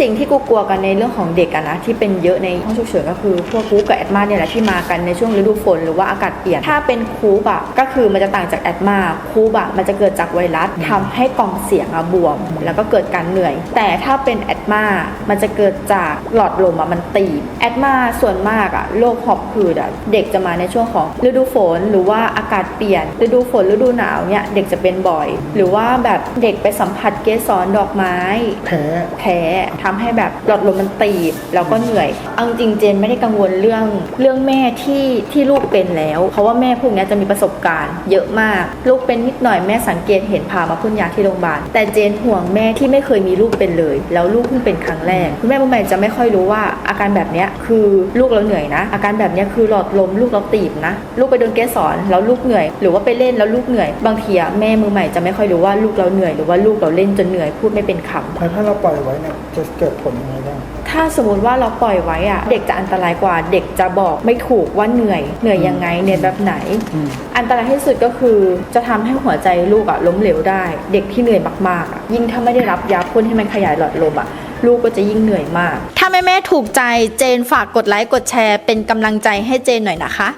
สิ่งที่กูกลัวกันในเรื่องของเด็กอะนะที่เป็นเยอะในห้องฉุกเฉินก็คือพวกคูกับแอดมาเนี่ยแหละที่มากันในช่วงฤดูฝนหรือว่าอากาศเปลี่ยน ถ้าเป็นคูปอะก็คือมันจะต่างจากแอดมาคูปอะมันจะเกิดจากไวรัสทำให้กล่องเสียงอะบวม แล้วก็เกิดการเหนื่อย แต่ถ้าเป็นแอดมามันจะเกิดจากหลอดลมอะมันตีบแอดมาส่วนมากอะโรคหอบหืดอะเด็กจะมาในช่วงของฤดูฝน หรือว่าอากาศเปลี่ยนฤดูฝนฤดูหนาวเนี่ยเด็กจะเป็นบ่อย หรือว่าแบบเด็กไปสัมผัสเกสรดอกไม้แพ้แพ้ทำให้แบบหลอดลมมันตีบแล้วก็เหนื่อย เอาจริงเจนไม่ได้กังวลเรื่องเรื่องแม่ที่ที่ลูกเป็นแล้ว เพราะว่าแม่พวกนี้จะมีประสบการณ์ เยอะมาก ลูกเป็นนิดหน่อยแม่สังเกตเห็นพามาพ่นยาที่โรงพยาบาลแต่เจนห่วงแม่ที่ไม่เคยมีลูกเป็นเลย แล้วลูกเพิ่งเป็นครั้งแรกคุณแม่บุญใหม่จะไม่ค่อยรู้ว่าอาการแบบนี้คือลูกเราเหนื่อยนะ อาการแบบนี้คือหลอดลมลูกเราตีบนะ ลูกไปโดนเกสรแล้วลูกเหนื่อย หรือว่าไปเล่นแล้วลูกเหนื่อย บางทีอะแม่มือใหม่จะไม่ค่อยรู้ว่าลูกเราเหนื่อยหรือว่าลูกเราเล่นจนเหนื่อยพูดไม่เป็นคำแล้วถ้าเราปล่อยไว้เนี่ยจะเกิดผลยังไงบ้าง ถ้าสมมติว่าเราปล่อยไว้อะเด็กจะอันตรายกว่าเด็กจะบอกไม่ถูกว่าเหนื่อย เหนื่อยยังไงเหนื่อยแบบไหน อืม อันตรายที่สุดก็คือจะทำให้หัวใจลูกอะล้มเหลวได้ เด็กที่เหนื่อยมากๆอะยิ่งถ้าไม่ได้รับยาพ่นให้มันขยายหลอดลมอะลูกก็จะยิ่งเหนื่อยมาก ถ้าแม่แม่ถูกใจเจนฝากกดไลค์กดแชร์เป็นกำลังใจให้เจนหน่อยนะคะ